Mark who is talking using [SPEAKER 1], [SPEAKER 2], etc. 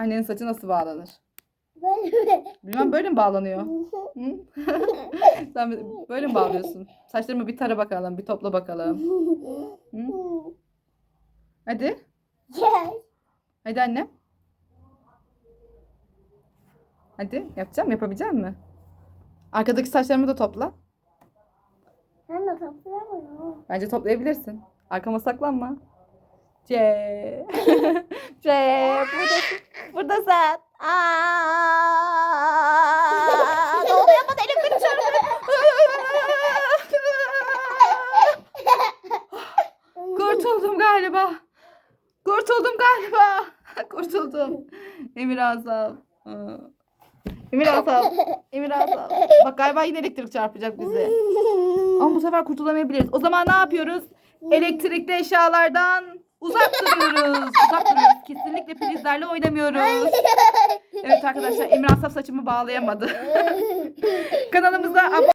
[SPEAKER 1] Annenin saçı nasıl bağlanır?
[SPEAKER 2] Böyle.
[SPEAKER 1] Bilmem böyle mi bağlanıyor? Hı? Sen böyle mi bağlıyorsun? Saçlarımı bir tara bakalım, bir topla bakalım. Hı? Hadi.
[SPEAKER 2] Yes.
[SPEAKER 1] Hadi annem. Hadi yapacağım. Yapabilecek misin? Arkadaki saçlarımı da topla.
[SPEAKER 2] Ben de toplayamıyorum.
[SPEAKER 1] Bence toplayabilirsin. Arkama saklanma. C. C. Buradasın. Buradasın. Aa! Ne oluyor bana elim Kurtuldum galiba. Kurtuldum galiba. Kurtuldum. Emir Azam. Emir Azam. Emir Azam. Bak galiba yine elektrik çarpacak bizi. Ama bu sefer kurtulamayabiliriz. O zaman ne yapıyoruz? Elektrikli eşyalardan uzak duruyoruz. Uzak duruyoruz. Kesinlikle prizlerle oynamıyoruz. Evet arkadaşlar Emir Asaf saçımı bağlayamadı. Kanalımıza abone